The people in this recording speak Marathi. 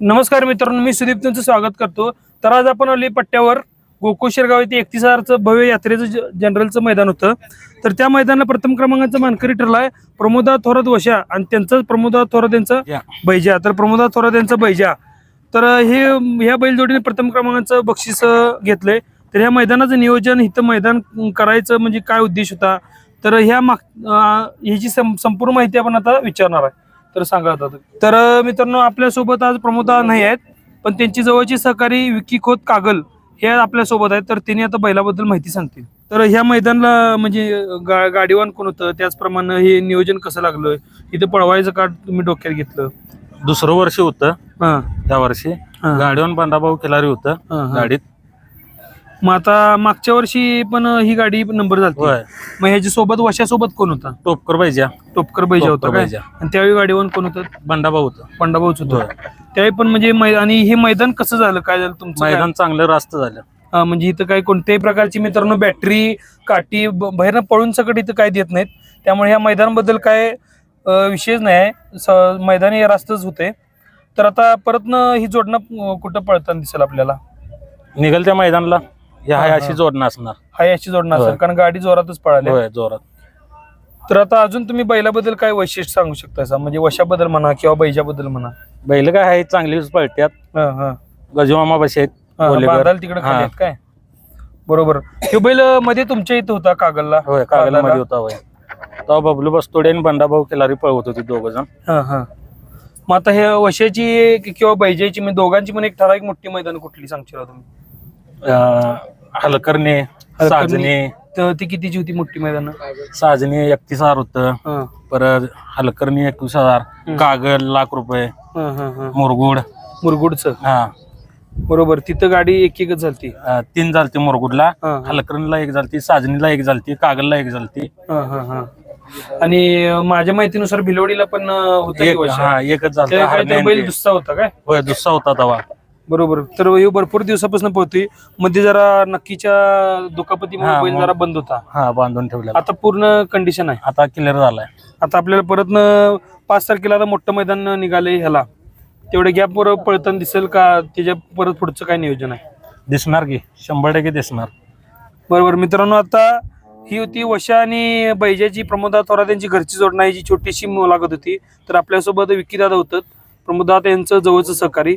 नमस्कार मित्रांनो मी सुदीप तुमचं स्वागत करतो. तर आज आपण आली पट्ट्यावर. गोकुळ शिरगाव येथे एकतीस हजारचं भव्य यात्रेचं जनरलचं मैदान होतं. तर त्या मैदानाला प्रथम क्रमांकाचा मानकरी ठरलाय प्रमोदा थोरात वशा आणि त्यांचं प्रमोदा थोरात यांचा. बैजा. तर प्रमोदा थोरात यांचा बैजा. तर हे ह्या बैलजोडीने प्रथम क्रमांकाचं बक्षीस घेतलंय. तर ह्या मैदानाचं नियोजन इथं मैदान करायचं म्हणजे काय उद्देश होता? तर ह्या माग ह्याची संपूर्ण माहिती आपण आता विचारणार आहे. तर सांगा आता तर मित्रांनो आपल्यासोबत आज प्रमोदा नाही आहेत पण त्यांची जवळची सहकारी विकी खोत कागल हे आपल्यासोबत आहेत. तर त्यांनी आता बैलाबद्दल माहिती सांगतील. तर ह्या मैदानाला म्हणजे गा गाडीवान कोण होतं? त्याचप्रमाणे हे नियोजन कसं लागलं इथं पळवायचं का तुम्ही डोक्यात घेतलं? दुसरं वर्ष होतं. हां. त्या वर्षी. गाडीवर बंडाभाऊ खिलारी होतं. गाडीत मग आता मागच्या वर्षी पण ही गाडी नंबर झाली होय. मग ह्याच्या सोबत वशासोबत कोण होता? टोपकर पाहिजे टोपकर बैजा होता टोपकर काय? बैजा. आणि त्यावेळी गाडीवान कोण होतं? बंडाभाऊ होतं. पंडाभाऊच होतं. होय. त्यावेळी पण म्हणजे मै- आणि हे मैदान कसं झालं? काय झालं तुमचं काय? मैदान चांगलं रास्त झालं. हा, म्हणजे इथं काय कोणत्याही प्रकारची मित्रांनो बॅटरी काठी ब- बाहेरनं पळून सकट इथं काय देत नाहीत. त्यामुळे ह्या मैदानाबद्दल काय अं, विषयच नाही आहे. स- मैदान हे रास्तच होते. तर आता परतनं ही जोडणं अं, कुठं पळताना दिसेल आपल्याला? निघल त्या मैदानला. ह्या हां, अशी हां. जोडणं असणार हाय अशी जोडणं असेल होय. कारण गाडी जोरातच पळाली. होय जोरात. तर आता अजून तुम्ही बैलाबद्दल काय वैशिष्ट्य सांगू शकता असं? म्हणजे वशाबद्दल म्हणा किंवा बैजाबद्दल म्हणा. बैल काय आहे चांगलीच पळत्यात. हा हा. गजमामा बसे आहेत हा. बांधाल तिकडे खाली हा. आहेत काय? बरोबर. हे बैलमध्ये तुमच्या इथं होता कागलला? होय कागलमध्ये होता होय. तेव्हा बबलू बस्तोडे आणि बंडाभाऊ खिलारी पळवत होती दोघ जण. हा हा. मग आता हे वशाची कि- किंवा बैजाची म्हणजे दोघांची पण एक ठराविक मोठी मैदान कुठली सांगशील तुम्ही? अं, हलकर्णे साजणे. तर ती कितीची होती मोठी मैदान? साजणे एकतीस हजार होतं. हा. परत हलकर्णी एकवीस हजार. कागल लाख रुपये. मुरगुड. मुरगुडचं? हा. बरोबर. तिथं गाडी एक एकच झालती तीन झालती मुरगुडला. हलकर्णीला एक झालती साजणीला एक झालती कागलला एक झालती. हा हा हा. आणि माझ्या माहितीनुसार भिलवडीला पण होतं एकच बैल दुसरा होता काय? दुसरा होता तवा. बरोबर. तर हे भरपूर दिवसापासून पोहतोय. मध्ये जरा नक्कीच्या दुखापतीमुळे हा, बैल मग- जरा बंद होता. हा बांधून ठेवलेला. आता पूर्ण कंडिशन आहे. आता क्लिअर झालाय. आता आपल्याला परत पाच तारखेला आता मोठं मैदान निघाले ह्याला. तेवढ्या गॅप वर पळताना दिसेल का? त्याच्या परत पुढचं काय नियोजन आहे? दिसणार की. शंभर टक्के दिसणार. बरोबर. मित्रांनो आता ही होती वशा आणि बैजाची प्रमोदा थोरात यांची घरची जोडणं. ही जी छोटीशी मुलाखत होती तर आपल्यासोबत विकीदादा होतं. प्रमोदादा यांचं जवळचं सहकारी.